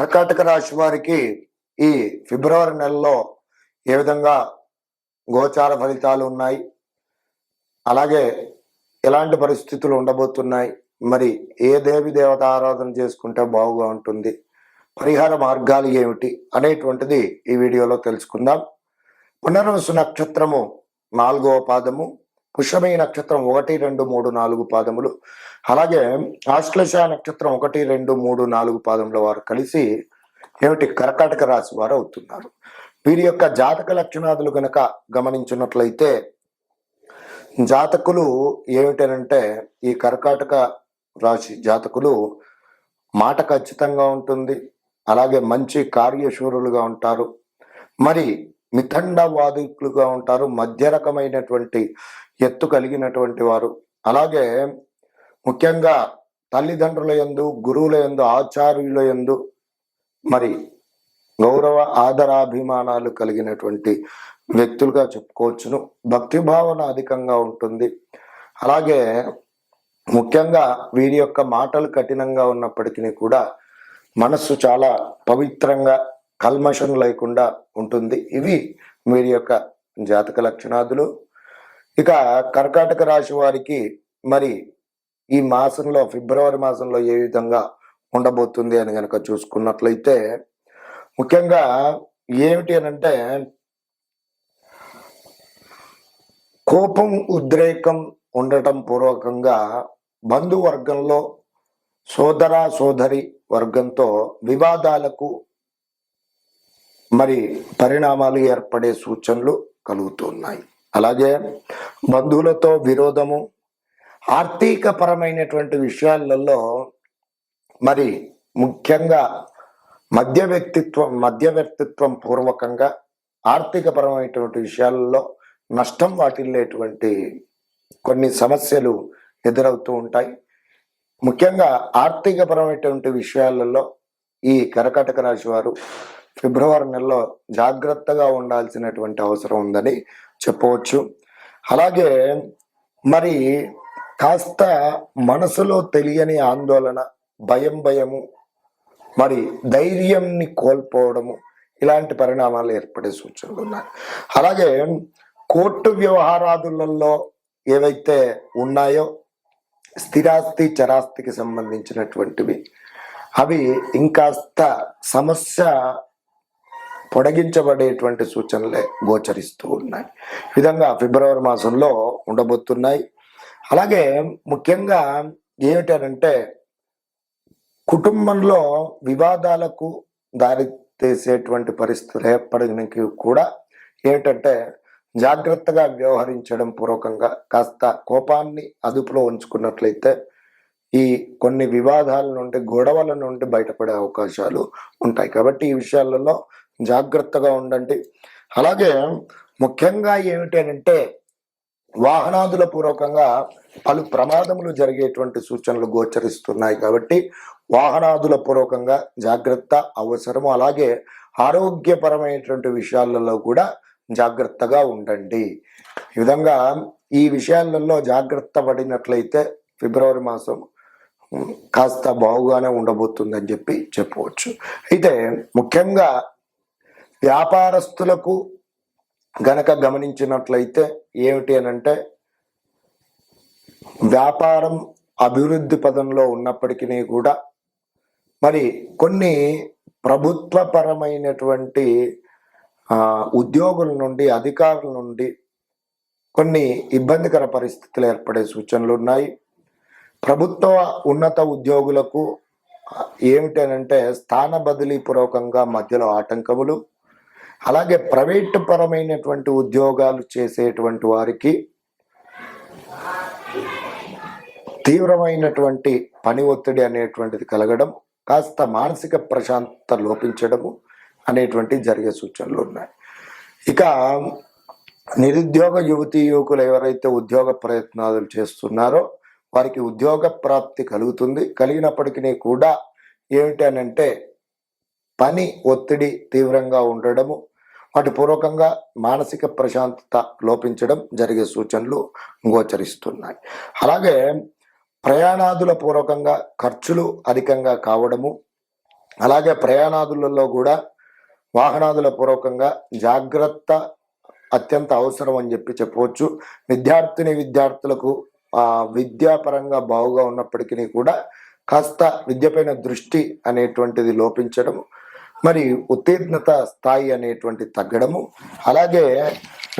కర్కాటక రాశి వారికి ఈ ఫిబ్రవరి నెలలో ఏ విధంగా గోచార ఫలితాలు ఉన్నాయి? అలాగే ఎలాంటి పరిస్థితులు ఉండబోతున్నాయి? మరి ఏ దేవి దేవత ఆరాధన చేసుకుంటే బాగుగా ఉంటుంది? పరిహార మార్గాలు ఏమిటి? అనేటువంటిది ఈ వీడియోలో తెలుసుకుందాం. పునర్వసు నక్షత్రము నాలుగవ పాదము. పుష్యమీ నక్షత్రం ఒకటి రెండు మూడు నాలుగు పాదములు. అలాగే ఆశ్లేష నక్షత్రం ఒకటి రెండు మూడు నాలుగు పాదముల వారు కలిసి ఏమిటి కర్కాటక రాశి వారు అవుతున్నారు. వీరి యొక్క జాతక లక్షణాదులు గనక గమనించినట్లయితే జాతకులు ఏమిటనంటే ఈ కర్కాటక రాశి జాతకులు మాట ఖచ్చితంగా ఉంటుంది. అలాగే మంచి కార్యశూరులుగా ఉంటారు. మరి మితండవాదికులుగా ఉంటారు. మధ్య రకమైనటువంటి ఎత్తు కలిగినటువంటి వారు. అలాగే ముఖ్యంగా తల్లిదండ్రుల యందు గురువుల యందు ఆచార్యుల యందు మరి గౌరవ ఆదరాభిమానాలు కలిగినటువంటి వ్యక్తులుగా చెప్పుకోవచ్చును. భక్తి భావన అధికంగా ఉంటుంది. అలాగే ముఖ్యంగా వీరి యొక్క మాటలు కఠినంగా ఉన్నప్పటికీ కూడా మనస్సు చాలా పవిత్రంగా కల్మషం లేకుండా ఉంటుంది. ఇవి వీరి యొక్క జాతక లక్షణాదులు. ఇక కర్కాటక రాశి వారికి మరి ఈ మాసంలో ఫిబ్రవరి మాసంలో ఏ విధంగా ఉండబోతుంది అని కనుక చూసుకున్నట్లయితే ముఖ్యంగా ఏమిటి అని అంటే కోపం ఉద్రేకం ఉండటం పూర్వకంగా బంధువర్గంలో సోదర సోదరి వర్గంతో వివాదాలకు మరి పరిణామాలు ఏర్పడే సూచనలు కలుగుతున్నాయి. అలాగే బంధువులతో విరోధము ఆర్థిక పరమైనటువంటి విషయాలలో మరి ముఖ్యంగా మధ్య వ్యక్తిత్వం మధ్యవ్యక్తిత్వం పూర్వకంగా ఆర్థికపరమైనటువంటి విషయాలలో నష్టం వాటిల్లేటువంటి కొన్ని సమస్యలు ఎదురవుతూ ఉంటాయి. ముఖ్యంగా ఆర్థికపరమైనటువంటి విషయాలలో ఈ కర్కాటక రాశి వారు ఫిబ్రవరి నెలలో జాగ్రత్తగా ఉండాల్సినటువంటి అవసరం ఉందని చెప్పవచ్చు. అలాగే మరి కాస్త మనసులో తెలియని ఆందోళన భయం భయము మరి ధైర్యంని కోల్పోవడము ఇలాంటి పరిణామాలు ఏర్పడే సూచనలు ఉన్నాయి. అలాగే కోర్టు వ్యవహారాదులలో ఏవైతే ఉన్నాయో స్థిరాస్తి చరాస్తికి సంబంధించినటువంటివి అవి ఇంకాస్త సమస్య పొడిగించబడేటువంటి సూచనలే గోచరిస్తూ ఉన్నాయి. విధంగా ఫిబ్రవరి మాసంలో ఉండబోతున్నాయి. అలాగే ముఖ్యంగా ఏమిటనంటే కుటుంబంలో వివాదాలకు దారి తీసేటువంటి పరిస్థితులు ఏర్పడడానికి కూడా ఏమిటంటే జాగ్రత్తగా వ్యవహరించడం పూర్వకంగా కాస్త కోపాన్ని అదుపులో ఉంచుకున్నట్లయితే ఈ కొన్ని వివాదాల నుండి గొడవల నుండి బయటపడే అవకాశాలు ఉంటాయి. కాబట్టి ఈ విషయాలలో జాగ్రత్తగా ఉండండి. అలాగే ముఖ్యంగా ఏమిటి అంటే వాహనాదుల పూర్వకంగా పలు ప్రమాదములు జరిగేటువంటి సూచనలు గోచరిస్తున్నాయి కాబట్టి వాహనాదుల పూర్వకంగా జాగ్రత్త అవసరము. అలాగే ఆరోగ్యపరమైనటువంటి విషయాలలో కూడా జాగ్రత్తగా ఉండండి. ఈ విధంగా ఈ విషయాలలో జాగ్రత్త పడినట్లయితే ఫిబ్రవరి మాసం కాస్త బాగుగానే ఉండబోతుందని చెప్పి చెప్పవచ్చు. అయితే ముఖ్యంగా వ్యాపారస్తులకు గనక గమనించినట్లయితే ఏమిటి అని అంటే వ్యాపారం అభివృద్ధి పదంలో ఉన్నప్పటికీ కూడా మరి కొన్ని ప్రభుత్వపరమైనటువంటి ఉద్యోగుల నుండి అధికారుల నుండి కొన్ని ఇబ్బందికర పరిస్థితులు ఏర్పడే సూచనలు ఉన్నాయి. ప్రభుత్వ ఉన్నత ఉద్యోగులకు ఏమిటనంటే స్థాన బదిలీ పూర్వకంగా మధ్యలో ఆటంకములు అలాగే ప్రైవేట్ పరమైనటువంటి ఉద్యోగాలు చేసేటువంటి వారికి తీవ్రమైనటువంటి పని ఒత్తిడి అనేటువంటిది కలగడం కాస్త మానసిక ప్రశాంతత లోపించడము అనేటువంటి జరిగే సూచనలు ఉన్నాయి. ఇక నిరుద్యోగ యువతీ యువకులు ఎవరైతే ఉద్యోగ ప్రయత్నాలు చేస్తున్నారో వారికి ఉద్యోగ ప్రాప్తి కలుగుతుంది. కలిగినప్పటికీ కూడా ఏమిటి అని అంటే పని ఒత్తిడి తీవ్రంగా ఉండడము వాటి పూర్వకంగా మానసిక ప్రశాంతత లోపించడం జరిగే సూచనలు గోచరిస్తున్నాయి. అలాగే ప్రయాణాదుల పూర్వకంగా ఖర్చులు అధికంగా కావడము అలాగే ప్రయాణాదులలో కూడా వాహనాదుల పూర్వకంగా జాగ్రత్త అత్యంత అవసరం అని చెప్పి చెప్పవచ్చు. విద్యార్థిని విద్యార్థులకు విద్యాపరంగా బాగుగా ఉన్నప్పటికీ కూడా కాస్త విద్యపైన దృష్టి అనేటువంటిది లోపించడం మరి ఉత్తీర్ణత స్థాయి అనేటువంటి తగ్గడము అలాగే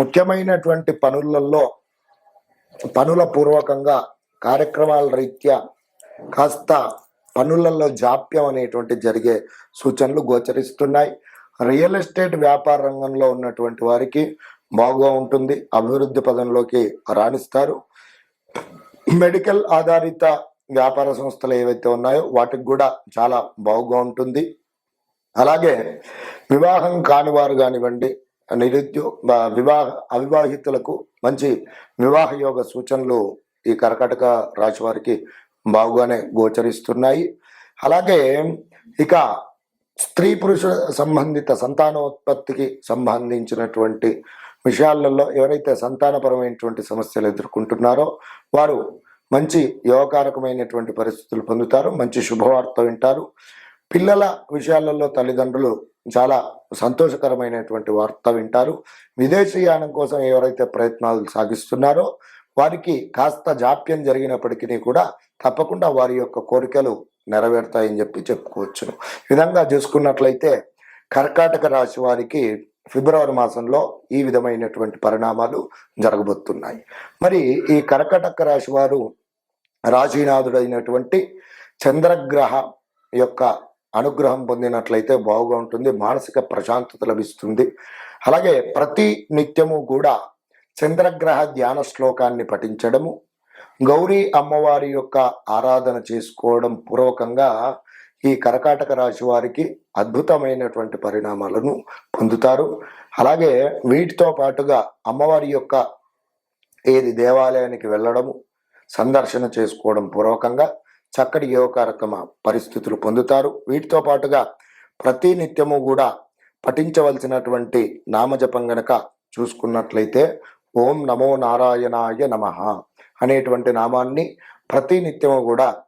ముఖ్యమైనటువంటి పనులలో పనుల పూర్వకంగా కార్యక్రమాల రీత్యా కాస్త పనులలో జాప్యం అనేటువంటి జరిగే సూచనలు గోచరిస్తున్నాయి. రియల్ ఎస్టేట్ వ్యాపార రంగంలో ఉన్నటువంటి వారికి బాగా ఉంటుంది అభివృద్ధి పదంలోకి రాణిస్తారు. మెడికల్ ఆధారిత వ్యాపార సంస్థలు ఏవైతే ఉన్నాయో వాటికి కూడా చాలా బాగుగా ఉంటుంది. అలాగే వివాహం కానివారు కానివ్వండి నిరుద్యోగ వివాహ అవివాహితులకు మంచి వివాహ యోగ సూచనలు ఈ కర్కాటక రాశి వారికి బాగుగానే గోచరిస్తున్నాయి. అలాగే ఇక స్త్రీ పురుష సంబంధిత సంతానోత్పత్తికి సంబంధించినటువంటి విషయాలలో ఎవరైతే సంతానపరమైనటువంటి సమస్యలు ఎదుర్కొంటున్నారో వారు మంచి యోగకారకమైనటువంటి పరిస్థితులు పొందుతారు మంచి శుభవార్త వింటారు. పిల్లల విషయాలలో తల్లిదండ్రులు చాలా సంతోషకరమైనటువంటి వార్త వింటారు. విదేశీయానం కోసం ఎవరైతే ప్రయత్నాలు సాగిస్తున్నారో వారికి కాస్త జాప్యం జరిగినప్పటికీ కూడా తప్పకుండా వారి యొక్క కోరికలు నెరవేరుతాయని చెప్పి చెప్పుకోవచ్చును. విధంగా చూసుకున్నట్లయితే కర్కాటక రాశి వారికి ఫిబ్రవరి మాసంలో ఈ విధమైనటువంటి పరిణామాలు జరగబోతున్నాయి. మరి ఈ కర్కాటక రాశి వారు రాశీనాథుడైనటువంటి చంద్రగ్రహ యొక్క అనుగ్రహం పొందినట్లయితే బాగుగా ఉంటుంది మానసిక ప్రశాంతత లభిస్తుంది. అలాగే ప్రతి నిత్యము కూడా చంద్రగ్రహ ధ్యాన శ్లోకాన్ని పఠించడము గౌరీ అమ్మవారి యొక్క ఆరాధన చేసుకోవడం పూర్వకంగా ఈ కర్కాటక రాశి వారికి అద్భుతమైనటువంటి పరిణామాలను పొందుతారు. అలాగే వీటితో పాటుగా అమ్మవారి యొక్క ఏది దేవాలయానికి వెళ్ళడము సందర్శన చేసుకోవడం పూర్వకంగా చక్కటి యోగకారకమ పరిస్థితులు పొందుతారు. వీటితో పాటుగా ప్రతి నిత్యము కూడా పఠించవలసినటువంటి నామజపం గనక చూసుకున్నట్లయితే ఓం నమో నారాయణాయ నమ అనేటువంటి నామాన్ని ప్రతి నిత్యము కూడా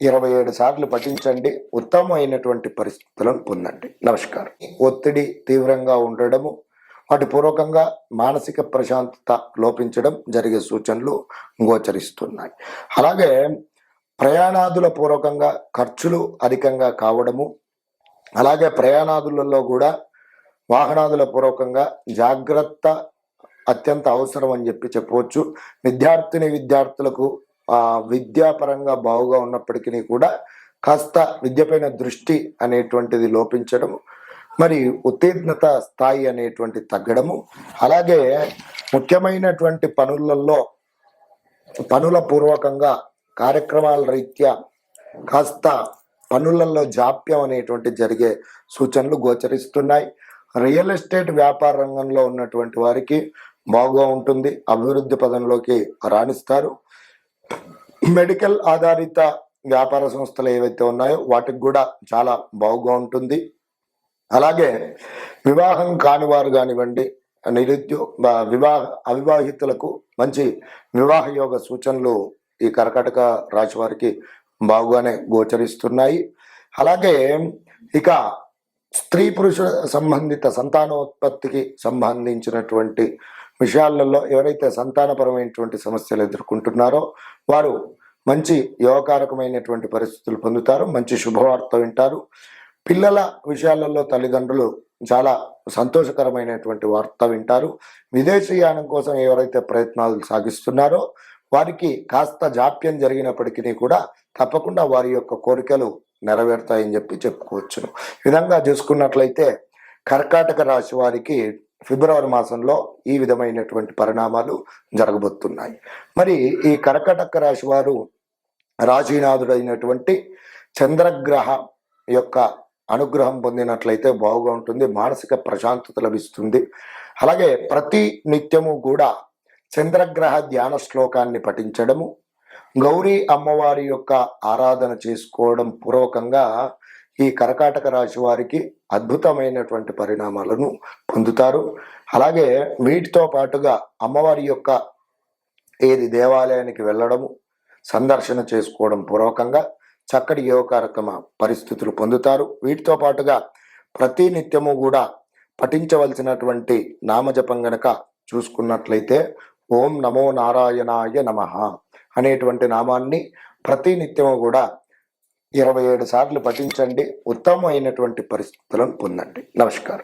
ఇరవై ఏడు సార్లు పఠించండి. ఉత్తమమైనటువంటి పరిస్థితులను పొందండి. నమస్కారం. ఒత్తిడి తీవ్రంగా ఉండడము వాటి పూర్వకంగా మానసిక ప్రశాంతత లోపించడం జరిగే సూచనలు గోచరిస్తున్నాయి. అలాగే ప్రయాణాదుల పూర్వకంగా ఖర్చులు అధికంగా కావడము అలాగే ప్రయాణాదులలో కూడా వాహనాదుల పూర్వకంగా జాగ్రత్త అత్యంత అవసరం అని చెప్పి చెప్పవచ్చు. విద్యార్థిని విద్యార్థులకు విద్యాపరంగా బాగుగా ఉన్నప్పటికీ కూడా కాస్త విద్యపైన దృష్టి అనేటువంటిది లోపించడం మరి ఉత్తీర్ణత స్థాయి అనేటువంటి తగ్గడము అలాగే ముఖ్యమైనటువంటి పనులలో పనుల పూర్వకంగా కార్యక్రమాల రీత్యా కాస్త పనులలో జాప్యం అనేటువంటి జరిగే సూచనలు గోచరిస్తున్నాయి. రియల్ ఎస్టేట్ వ్యాపార రంగంలో ఉన్నటువంటి వారికి బాగుగా ఉంటుంది. అభివృద్ధి పదంలోకి రాణిస్తారు. మెడికల్ ఆధారిత వ్యాపార సంస్థలు ఏవైతే ఉన్నాయో వాటికి కూడా చాలా బాగుగా ఉంటుంది. అలాగే వివాహం కానివారు కానివ్వండి నిరుద్యోగ వివాహ అవివాహితులకు మంచి వివాహ యోగ సూచనలు ఈ కర్కాటక రాశి వారికి బాగుగానే గోచరిస్తున్నాయి. అలాగే ఇక స్త్రీ పురుష సంబంధిత సంతానోత్పత్తికి సంబంధించినటువంటి విషయాలలో ఎవరైతే సంతానపరమైనటువంటి సమస్యలు ఎదుర్కొంటున్నారో వారు మంచి యోగకారకమైనటువంటి పరిస్థితులు పొందుతారు మంచి శుభవార్త వింటారు. పిల్లల విషయాలలో తల్లిదండ్రులు చాలా సంతోషకరమైనటువంటి వార్త వింటారు. విదేశీయానం కోసం ఎవరైతే ప్రయత్నాలు సాగిస్తున్నారో వారికి కాస్త జాప్యం జరిగినప్పటికీ కూడా తప్పకుండా వారి యొక్క కోరికలు నెరవేరుతాయని చెప్పి చెప్పుకోవచ్చును. విధంగా చూసుకున్నట్లయితే కర్కాటక రాశి వారికి ఫిబ్రవరి మాసంలో ఈ విధమైనటువంటి పరిణామాలు జరగబోతున్నాయి. మరి ఈ కర్కాటక రాశి వారు రాశీనాథుడైనటువంటి చంద్రగ్రహ యొక్క అనుగ్రహం పొందినట్లయితే బాగుగా ఉంటుంది మానసిక ప్రశాంతత లభిస్తుంది. అలాగే ప్రతి నిత్యము కూడా చంద్రగ్రహ ధ్యాన శ్లోకాన్ని పఠించడము గౌరీ అమ్మవారి యొక్క ఆరాధన చేసుకోవడం పూర్వకంగా ఈ కర్కాటక రాశి వారికి అద్భుతమైనటువంటి పరిణామాలను పొందుతారు. అలాగే వీటితో పాటుగా అమ్మవారి యొక్క ఏది దేవాలయానికి వెళ్ళడము సందర్శన చేసుకోవడం పూర్వకంగా చక్కటి యోగకారకమ పరిస్థితులు పొందుతారు. వీటితో పాటుగా ప్రతి నిత్యము కూడా పఠించవలసినటువంటి నామజపం గనక చూసుకున్నట్లయితే ఓం నమో నారాయణాయ నమ అనేటువంటి నామాన్ని ప్రతినిత్యము కూడా ఇరవై ఏడు సార్లు పఠించండి. ఉత్తమమైనటువంటి పరిస్థితులను పొందండి. నమస్కారం.